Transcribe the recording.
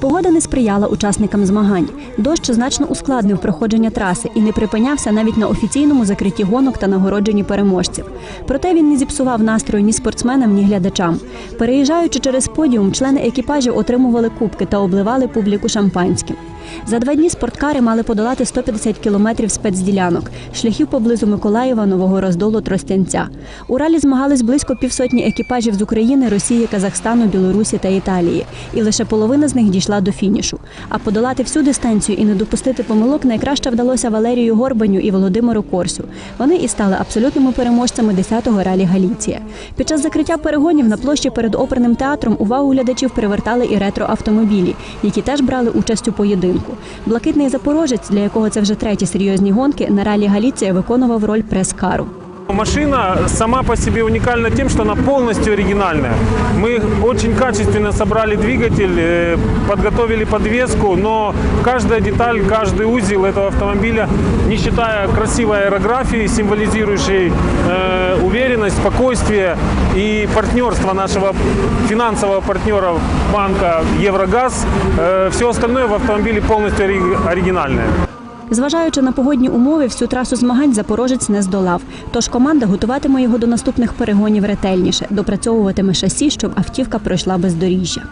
Погода не сприяла учасникам змагань. Дощ значно ускладнив проходження траси і не припинявся навіть на офіційному закритті гонок та нагородженні переможців. Проте він не зіпсував настрою ні спортсменам, ні глядачам. Переїжджаючи через подіум, члени екіпажів отримували кубки та обливали публіку шампанським. За два дні спорткари мали подолати 150 кілометрів спецділянок, шляхів поблизу Миколаєва, Нового Роздолу, Тростянця. У ралі змагались близько півсотні екіпажів з України, Росії, Казахстану, Білорусі та Італії. І лише половина з них дійшла до фінішу. А подолати всю дистанцію і не допустити помилок найкраще вдалося Валерію Горбаню і Володимиру Корсю. Вони і стали абсолютними переможцями 10-го ралі Галіція. Під час закриття перегонів на площі перед оперним театром увагу глядачів привертали і ретроавтомобілі, які теж брали участь у поєдинку. Блакитний запорожець, для якого це вже треті серйозні гонки, на ралі Галіція виконував роль прес-кару. Машина сама по себе уникальна тем, что она полностью оригинальная. Мы очень качественно собрали двигатель, э, подготовили подвеску, но каждая деталь, каждый узел этого автомобиля, не считая красивой аэрографии, символизирующей э, уверенность, спокойствие и партнерство нашего финансового партнера банка Еврогаз, э, все остальное в автомобиле полностью ори- оригинальное. Зважаючи на погодні умови, всю трасу змагань запорожець не здолав. Тож команда готуватиме його до наступних перегонів ретельніше, допрацьовуватиме шасі, щоб автівка пройшла бездоріжжя.